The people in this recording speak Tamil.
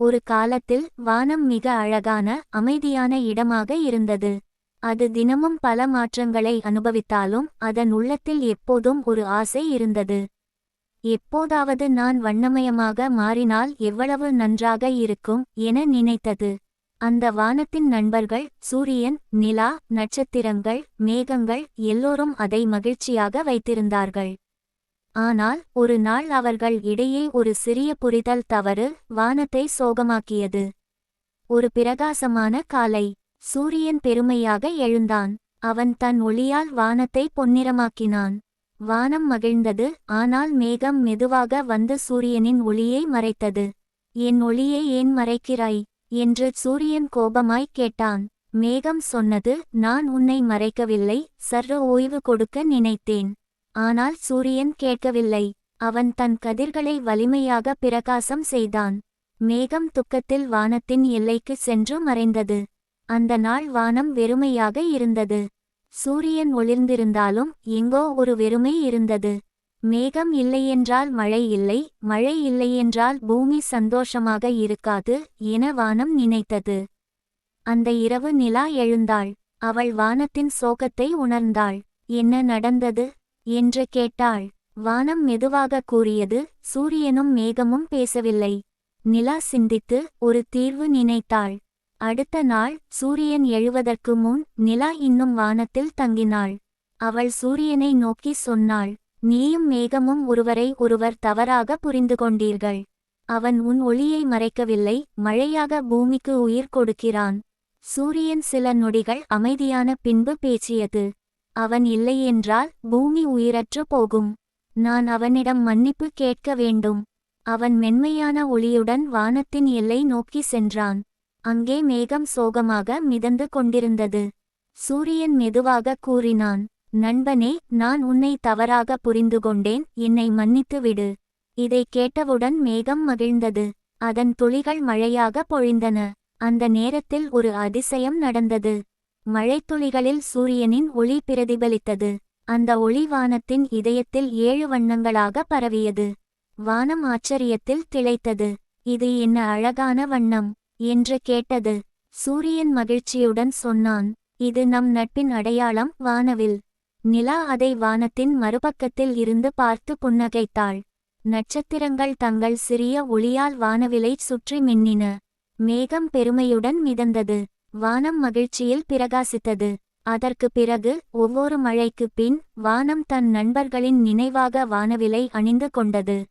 ஒரு காலத்தில் வானம் மிக அழகான அமைதியான இடமாக இருந்தது. அது தினமும் பல மாற்றங்களை அனுபவித்தாலும் அதன் உள்ளத்தில் எப்போதும் ஒரு ஆசை இருந்தது. எப்போதாவது நான் வண்ணமயமாக மாறினால் எவ்வளவு நன்றாக இருக்கும் என நினைத்தது. அந்த வானத்தின் நண்பர்கள் சூரியன் நிலா நட்சத்திரங்கள் மேகங்கள் எல்லோரும் அதை மகிழ்ச்சியாக வைத்திருந்தார்கள். ஆனால் ஒரு நாள் அவர்கள் இடையே ஒரு சிறிய புரிதல் தவறு வானத்தை சோகமாக்கியது. ஒரு பிரகாசமான காலை. சூரியன் பெருமையாக எழுந்தான். அவன் தன் ஒளியால் வானத்தை பொன்னிறமாக்கினான். வானம் மகிழ்ந்தது ஆனால் மேகம் மெதுவாக வந்து சூரியனின் ஒளியை மறைத்தது. என் ஒளியை ஏன் மறைக்கிறாய்? என்று சூரியன் கோபமாய் கேட்டான். மேகம் சொன்னது நான் உன்னை மறைக்கவில்லை சர்ற ஓய்வு கொடுக்க நினைத்தேன். ஆனால் சூரியன் கேட்கவில்லை. அவன் தன் கதிர்களை வலிமையாக பிரகாசம் செய்தான். மேகம் துக்கத்தில் வானத்தின் எல்லைக்கு சென்று மறைந்தது. அந்த நாள் வானம் வெறுமையாக இருந்தது. சூரியன் ஒளிர்ந்திருந்தாலும் எங்கோ ஒரு வெறுமை இருந்தது. மேகம் இல்லையென்றால் மழை இல்லை மழை இல்லையென்றால் பூமி சந்தோஷமாக இருக்காது என வானம் நினைத்தது. அந்த இரவு நிலா எழுந்தாள். அவள் வானத்தின் சோகத்தை உணர்ந்தாள். என்ன நடந்தது? என்று கேட்டாள். வானம் மெதுவாக கூறியது சூரியனும் மேகமும் பேசவில்லை. நிலா சிந்தித்து ஒரு தீர்வு நினைத்தாள். அடுத்த நாள் சூரியன் எழுவதற்கு முன் நிலா இன்னும் வானத்தில் தங்கினாள். அவள் சூரியனை நோக்கி சொன்னாள் நீயும் மேகமும் ஒருவரை ஒருவர் தவறாக புரிந்து கொண்டீர்கள். அவன் உன் ஒளியை மறைக்கவில்லை மழையாக பூமிக்கு உயிர் கொடுக்கிறான். சூரியன் சில நொடிகள் அமைதியான பின்பு பேச்சியது அவன் இல்லையென்றால் பூமி உயிரற்று போகும். நான் அவனிடம் மன்னிப்பு கேட்க வேண்டும். அவன் மென்மையான ஒளியுடன் வானத்தின் எல்லை நோக்கி சென்றான். அங்கே மேகம் சோகமாக மிதந்து கொண்டிருந்தது. சூரியன் மெதுவாக கூறினான் நண்பனே நான் உன்னை தவறாக புரிந்து கொண்டேன். என்னை மன்னித்து விடு இதை கேட்டவுடன் மேகம் மகிழ்ந்தது. அதன் துளிகள் மழையாக பொழிந்தன. அந்த நேரத்தில் ஒரு அதிசயம் நடந்தது. மழைத்துளிகளில் சூரியனின் ஒளி பிரதிபலித்தது. அந்த ஒளி வானத்தின் இதயத்தில் ஏழு வண்ணங்களாக பரவியது. வானம் ஆச்சரியத்தில் திளைத்தது. இது என்ன அழகான வண்ணம்! என்று கேட்டது. சூரியன் மகிழ்ச்சியுடன் சொன்னான். இது நம் நட்பின் அடையாளம் வானவில். நிலா அதை வானத்தின் மறுபக்கத்தில் இருந்து பார்த்து புன்னகைத்தாள். நட்சத்திரங்கள் தங்கள் சிறிய ஒளியால் வானவிலை சுற்றி மின்னின. மேகம் பெருமையுடன் மிதந்தது. வானம் மகிழ்ச்சியில் பிரகாசித்தது. அதற்கு பிறகு ஒவ்வொரு மழைக்குப் பின் வானம் தன் நண்பர்களின் நினைவாக வானவிலை அணிந்து கொண்டது.